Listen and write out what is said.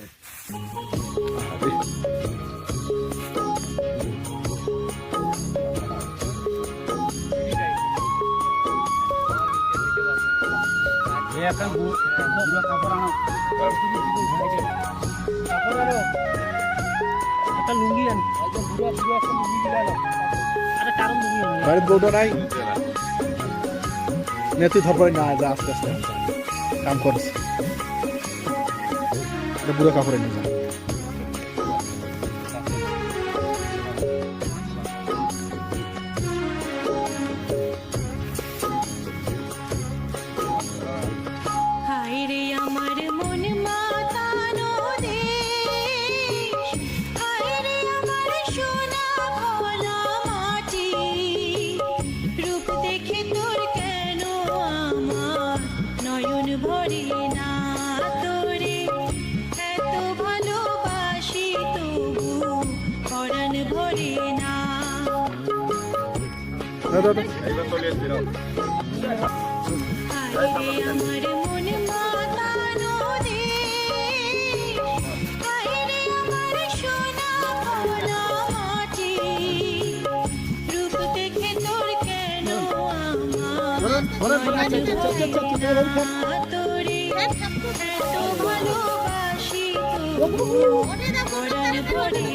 আনো বাড়ির বউটা নাই। আস্তে আস্তে। কাম করিস da buda kafure ভরে না আমার মন মাতানো হায়রে আমার সোনা ভোলা মাটি রূপ দেখে তোর কেন আমার তোরে এত ভালোবাসি পরাণ ভরে